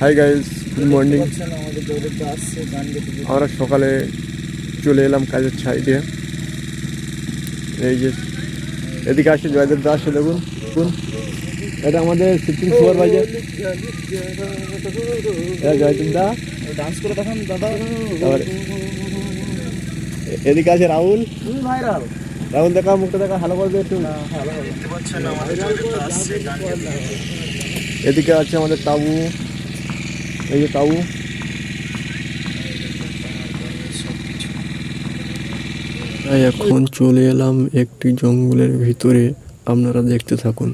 Hi guys good morning. আমরা সকালে চলে এলাম কাজের সাইডে এই যে, এদিকে আসছে জয়দেব দাস দেখুন এটা আমাদের শিফটিং সুপারভাইজার জয়দেব এদিকে আছে রাহুল। রাহুল দেখা, মুখটা দেখা, ভালো করে একটু। এদিকে আছে আমাদের তাবু। এই যে তাবু। তাই এখন চলে এলাম একটি জঙ্গলের ভিতরে। আপনারা দেখতে থাকুন।